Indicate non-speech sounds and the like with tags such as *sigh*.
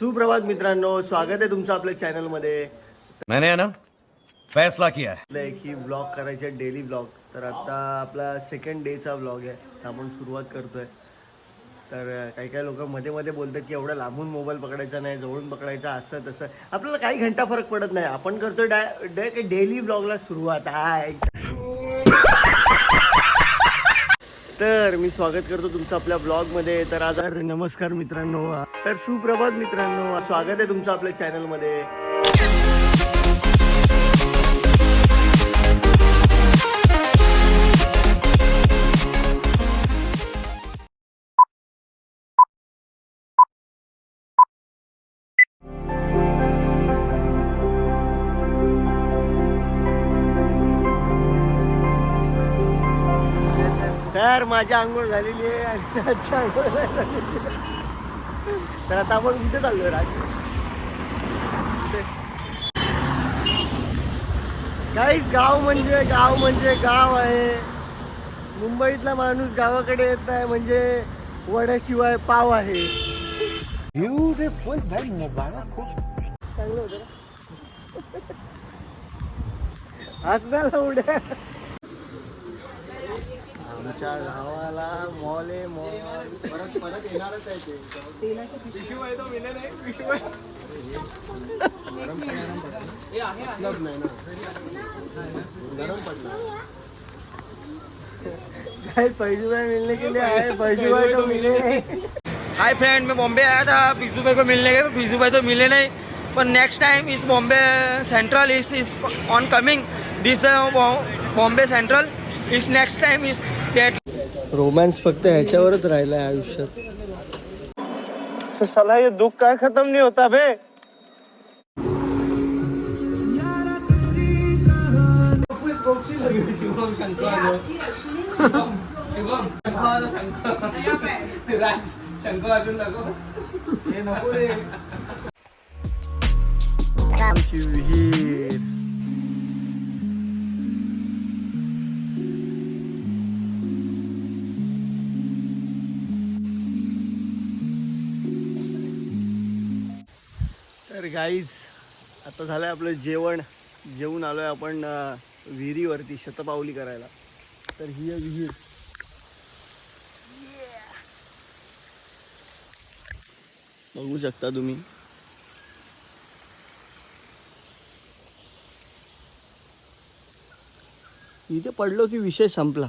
सुप्रभात मित्रांनो स्वागत आहे तुमचं आपल्या चॅनलमध्ये. मैंने है ना फैसला किया है. एक ही ब्लॉग करायचे डेली ब्लॉग तर आता आपला सेकंड डेचा ब्लॉग आहे तर आपण सुरुवात करतोय. तर काही काही लोक मध्ये मध्ये बोलतात की एवढा लांबून मोबाईल पकडायचा नाही जवळून पकडायचा असं तसं. आपल्याला काही घंटा फरक पडत नाही. आपण करतोय डाय डेली ब्लॉगला सुरुवात. आहे तर मी स्वागत करतो तुमचं आपल्या ब्लॉगमध्ये. तर आज नमस्कार मित्रांनो. तर सुप्रभात मित्रांनो. स्वागत आहे तुमचं आपल्या चॅनलमध्ये तर माझी आंघोळ झालेली आहे आणि *laughs* आजची आंघोळ झालेली. तर आता आपण कुठे चाललोय राज? काहीच गाव म्हणजे गाव म्हणजे गाव आहे. मुंबईतला माणूस गावाकडे येत आहे म्हणजे वड्याशिवाय पाव आहे. ब्युटिफुल चांगलं होतं ना? आज ना उड्या. गावाला मॉल आहे मॉल. परत परत येणारच आहे ते. उपलब्ध नाही ना. गरम पडला. काय पैसे भाई मिलने के लिए आए? भाई तो मिले नहीं. हाय फ्रेंड मैं बॉम्बे आया था पीजू भाई को मिलने के पीजू भाई तो मिले नहीं। पर next time is Bombay Central is is on coming this Bombay Central is next time date romance फक्त ह्याच्यावरच राहिलाय आयुष्यात. साला ये दुःख काय खत्म नहीं होता बे *laughs* आमची विहीर. तर गाईज आता झालं आहे आपलं जेवण. जेवून आलो आहे आपण विहिरीवरती शतपावली करायला. तर ही आहे विहीर. बघू शकता तुम्ही. इथे पडलो की विषय संपला.